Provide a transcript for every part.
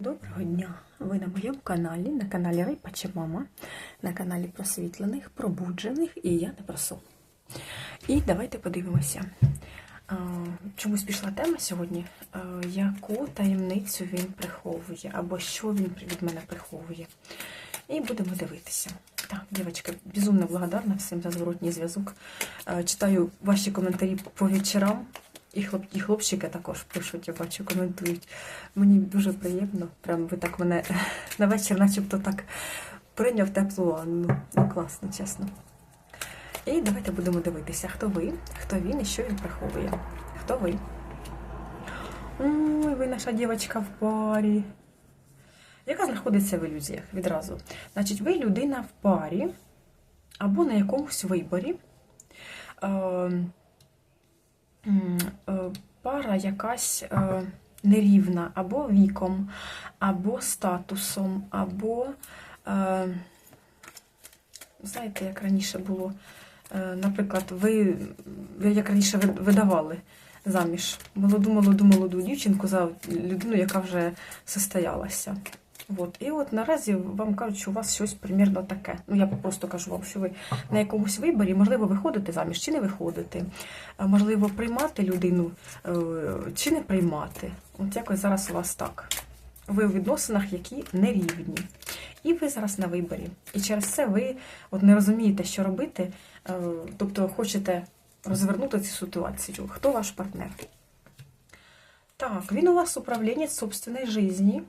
Доброго дня! Ви на моєму каналі, на каналі Райпача Мама, на каналі просвітлених, пробуджених і я не про сон. І давайте подивимося. Чомусь пішла тема сьогодні, яку таємницю він приховує, або що він від мене приховує. І будемо дивитися. Так, дівчатка, безумно благодарна всім за зворотній зв'язок. Читаю ваші коментарі по вечорам. І, хлоп, і хлопчики також пишуть, я бачу, коментують. Мені дуже приємно. Прям ви так мене на вечір, начебто так прийняв теплу ванну. Ну, класно, чесно. І давайте будемо дивитися, хто ви, хто він і що він приховує. Хто ви? Ой, ви наша дівчинка в парі. Яка знаходиться в ілюзіях відразу? Значить, ви людина в парі або на якомусь виборі. Е, пара якась е, нерівна або віком, або статусом, або, е, знаєте, як раніше було, наприклад, ви, як раніше ви- видавали заміж молоду, молоду, молоду дівчинку за людину, яка вже состоялася. От. І от наразі вам кажуть, що у вас щось примірно таке. Ну, я просто кажу вам, що ви на якомусь виборі, можливо, виходите заміж чи не виходите. Можливо, приймати людину е, чи не приймати. От якось зараз у вас так. Ви у відносинах, які нерівні. І ви зараз на виборі. І через це ви от не розумієте, що робити, е, тобто хочете розвернути цю ситуацію. Хто ваш партнер? Так, він у вас управлінець собственної житті,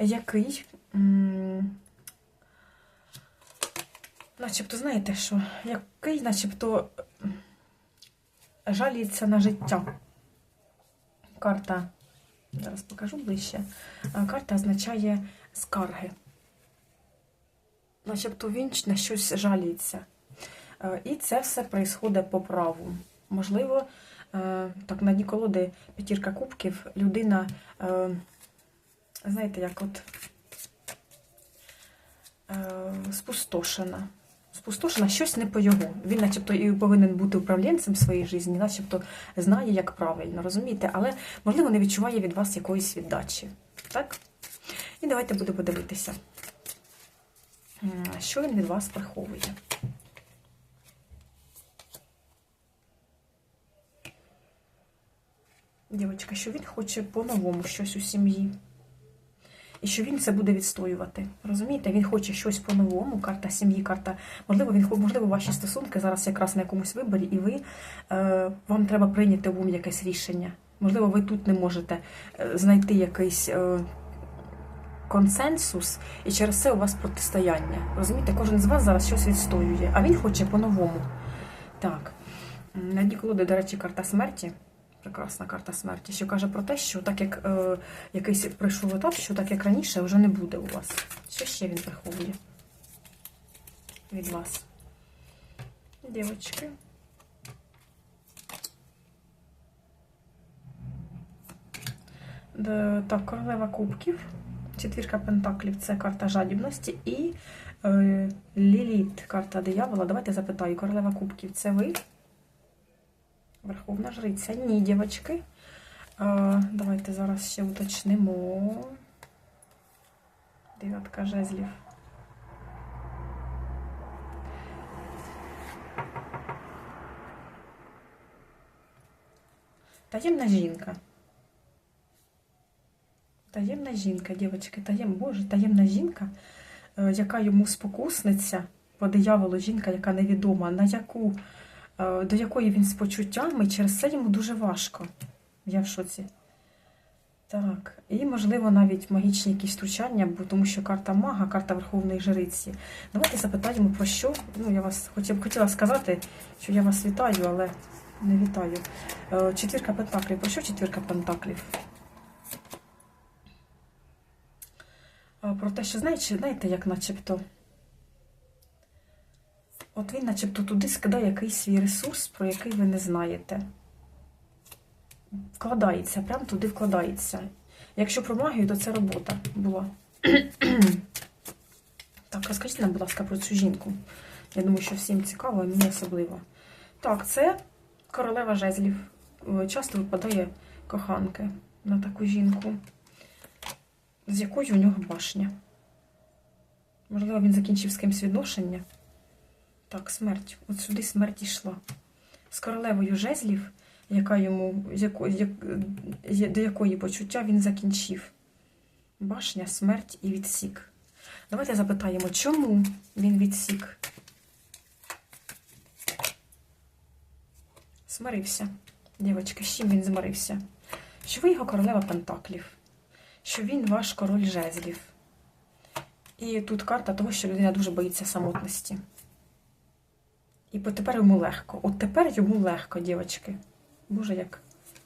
який, начебто, знаєте що, який, начебто, жаліється на життя. Карта, зараз покажу ближче. Карта означає скарги. Начебто він на щось жаліється. І це все происходить по праву. Можливо, е, так на дні колоди п'ятірка кубків людина, е, знаєте, як от е, спустошена. Спустошена щось не по його. Він, начебто, і повинен бути управлінцем своєї житті, начебто знає, як правильно, розумієте, але, можливо, не відчуває від вас якоїсь віддачі. Так? І давайте будемо дивитися, що він від вас приховує. Дівчатка, що він хоче по-новому щось у сім'ї. І що він це буде відстоювати. Розумієте? Він хоче щось по-новому. Карта сім'ї, карта. Можливо, він можливо, ваші стосунки зараз якраз на якомусь виборі, і ви е, вам треба прийняти в ум якесь рішення. Можливо, ви тут не можете е, знайти якийсь е, консенсус, і через це у вас протистояння. Розумієте, кожен з вас зараз щось відстоює, а він хоче по-новому. Так. На колоди, до речі, карта смерті. Прекрасна карта смерті, що каже про те, що так як е, якийсь прийшов етап, що так як раніше вже не буде у вас. Що ще він приховує від вас? Дівочки. Так, королева кубків, четвірка пентаклів це карта жадібності і е, Ліліт, карта диявола. Давайте запитаю, королева кубків це ви? Верховна жриця. Ні, дівчатки. А, давайте зараз ще уточнимо. Дев'ятка жезлів. Таємна жінка. Таємна жінка, дівчатки, таєм, Боже, таємна жінка, е, яка йому спокусниця по дияволу, жінка, яка невідома, на яку до якої він з почуттями, через це йому дуже важко. Я в шоці. Так, і, можливо, навіть магічні якісь втручання, бо тому що карта мага, карта Верховної Жриці. Давайте запитаємо про що. Ну, я вас хотів, хотіла сказати, що я вас вітаю, але не вітаю. Е, Четвірка пентаклів. Про що четвірка пентаклів? Е, Про те, що знаєте, знаєте, як начебто. От він начебто туди скидає якийсь свій ресурс, про який ви не знаєте. Вкладається, прям туди вкладається. Якщо про магію, то це робота була. так, розкажіть нам, будь ласка, про цю жінку. Я думаю, що всім цікаво, і мені особливо. Так, це королева жезлів. Е, Часто випадає коханки на таку жінку. З якою у нього башня? Можливо, він закінчив з кимсь відношення. Так, смерть. От сюди смерть йшла. З королевою жезлів, яка йому, до якої почуття він закінчив. Башня, смерть і відсік. Давайте запитаємо, чому він відсік? Смирився. Дівочка, з чим він змирився? Що ви його королева Пентаклів, що він ваш король жезлів. І тут карта того, що людина дуже боїться самотності. І тепер йому легко. От тепер йому легко, дівчатки. Боже, як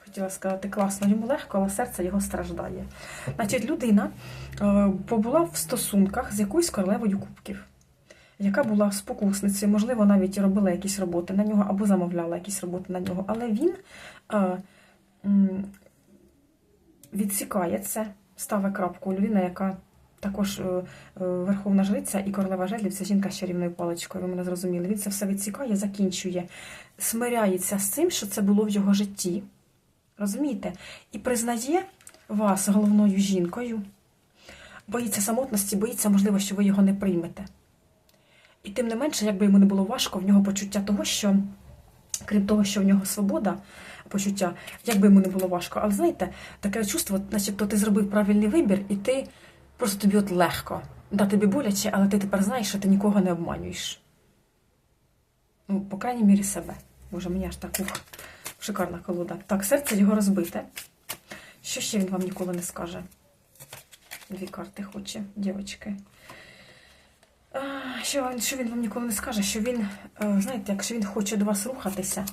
хотіла сказати, класно, йому легко, але серце його страждає. Значить, людина е, побула в стосунках з якоюсь королевою кубків, яка була спокусницею, можливо, навіть робила якісь роботи на нього або замовляла якісь роботи на нього. Але він е, відсікає це, ставить крапку. Людина, яка також е, е, верховна жриця і королева жезлів це жінка з чарівною паличкою, ви мене зрозуміли. Він це все відсікає, закінчує, смиряється з цим, що це було в його житті. Розумієте? І признає вас головною жінкою, боїться самотності, боїться, можливо, що ви його не приймете. І тим не менше, як би йому не було важко, в нього почуття того, що, крім того, що в нього свобода, почуття, як би йому не було важко. Але знаєте, таке чувство, начебто ти зробив правильний вибір, і ти просто тобі от легко. Да, тобі боляче, але ти тепер знаєш, що ти нікого не обманюєш. Ну, по крайній мірі, себе. Боже, мені аж так ух, шикарна колода. Так, серце його розбите. Що ще він вам ніколи не скаже? Дві карти хоче, дівчатки. Що, що він вам ніколи не скаже? Що він, е, знаєте, якщо він хоче до вас рухатися,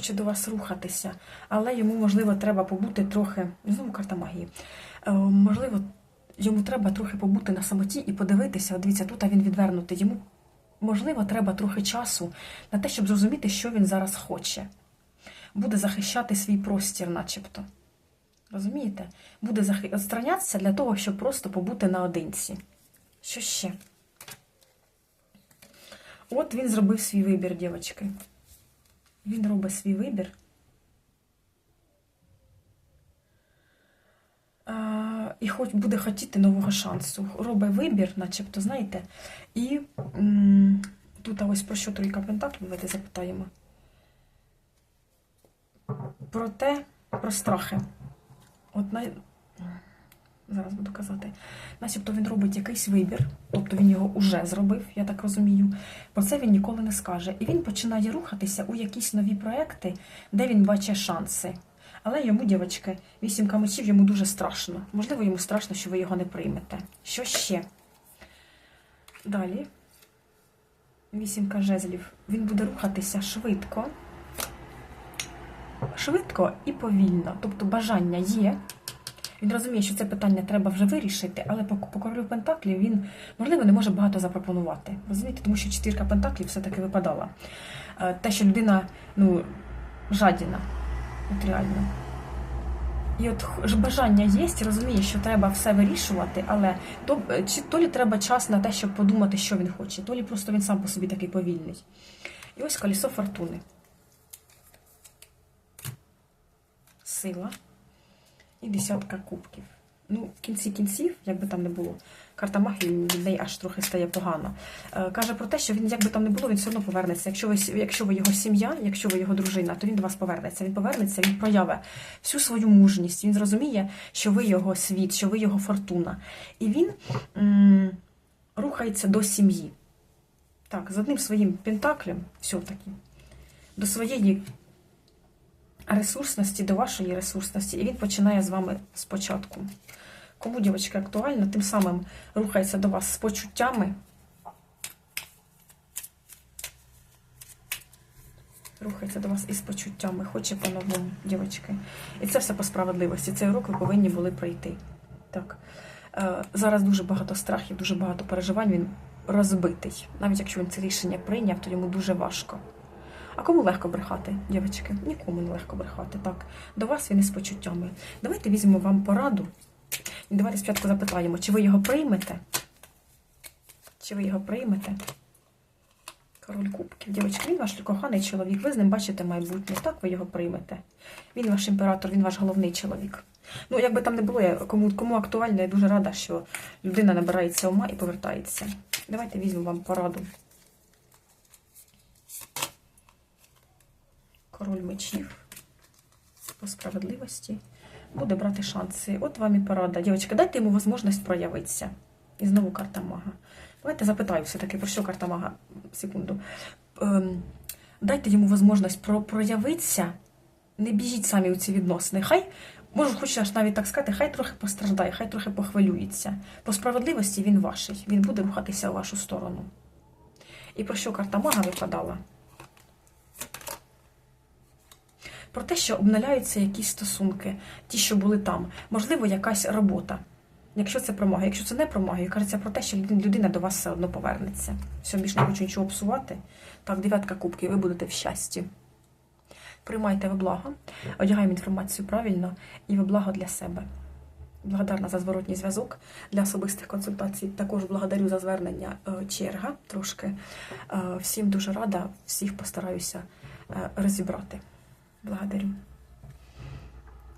хоче до вас рухатися, але йому, можливо, треба побути трохи. Знову карта магії. Е, Можливо, йому треба трохи побути на самоті і подивитися. От дивіться, тут він відвернутий. Йому, можливо, треба трохи часу на те, щоб зрозуміти, що він зараз хоче. Буде захищати свій простір, начебто. Розумієте? Буде захи- відстранятися для того, щоб просто побути наодинці. Що ще? От він зробив свій вибір, дівчатки. Він робить свій вибір. І хоч буде хотіти нового шансу. Робить вибір, начебто, знаєте. І м, тут ось про що трійка пентаклів, давайте запитаємо. Про те, про страхи. От най... Зараз буду казати. Начебто він робить якийсь вибір, тобто він його уже зробив, я так розумію. Про це він ніколи не скаже. І він починає рухатися у якісь нові проекти, де він бачить шанси. Але йому, дівчатки, вісімка мечів йому дуже страшно. Можливо, йому страшно, що ви його не приймете. Що ще? Далі. Вісімка жезлів. Він буде рухатися швидко. Швидко і повільно. Тобто бажання є. Він розуміє, що це питання треба вже вирішити, але по, по королю Пентаклів він, можливо, не може багато запропонувати. Розумієте, тому що четвірка Пентаклів все-таки випадала. Е, Те, що людина ну, жадіна, от реально. І от бажання є, розуміє, що треба все вирішувати, але то, е, чи то лі треба час на те, щоб подумати, що він хоче, то лі просто він сам по собі такий повільний. І ось колесо фортуни. Сила і десятка кубків. Ну, в кінці кінців, як би там не було, карта магії від неї аж трохи стає погано. Е, каже про те, що він, як би там не було, він все одно повернеться. Якщо ви, якщо ви його сім'я, якщо ви його дружина, то він до вас повернеться. Він повернеться, він проявить всю свою мужність. Він зрозуміє, що ви його світ, що ви його фортуна. І він м, рухається до сім'ї. Так, з одним своїм пентаклем, все-таки, до своєї ресурсності, до вашої ресурсності, і він починає з вами спочатку. Кому, дівчатки, актуально, тим самим рухається до вас з почуттями. Рухається до вас із почуттями, хоче по-новому, дівчатки. І це все по справедливості. Цей урок ви повинні були пройти. Так. Е, зараз дуже багато страхів, дуже багато переживань. Він розбитий. Навіть якщо він це рішення прийняв, то йому дуже важко. А кому легко брехати, дівчатки? Нікому не легко брехати. Так, до вас він із почуттями. Давайте візьмемо вам пораду. Давайте спочатку запитаємо, чи ви його приймете? Чи ви його приймете? Король кубків. Дівчатки, він ваш коханий чоловік, ви з ним бачите майбутнє. Так ви його приймете. Він ваш імператор, він ваш головний чоловік. Ну, як би там не було, я кому, кому актуально, я дуже рада, що людина набирається ума і повертається. Давайте візьму вам пораду. Король мечів по справедливості буде брати шанси. От вам і порада. Дівчатка, дайте йому можливість проявитися. І знову карта мага. Давайте запитаю все-таки, про що карта мага. Секунду. Ем, дайте йому можливість про проявитися. Не біжіть самі у ці відносини. Хай, можу, хочу аж навіть так сказати, хай трохи постраждає, хай трохи похвилюється. По справедливості він ваший. Він буде рухатися у вашу сторону. І про що карта мага випадала? Про те, що обналяються якісь стосунки, ті, що були там, можливо, якась робота. Якщо це промога, якщо це не промога, кажеться про те, що людина до вас все одно повернеться. Все, більш не хочу нічого псувати. Так, дев'ятка кубків, ви будете в щасті. Приймайте во благо, одягаємо інформацію правильно і во благо для себе. Благодарна за зворотній зв'язок для особистих консультацій. Також благодарю за звернення е, черга трошки. Е, Всім дуже рада, всіх постараюся е, розібрати. Благодарю.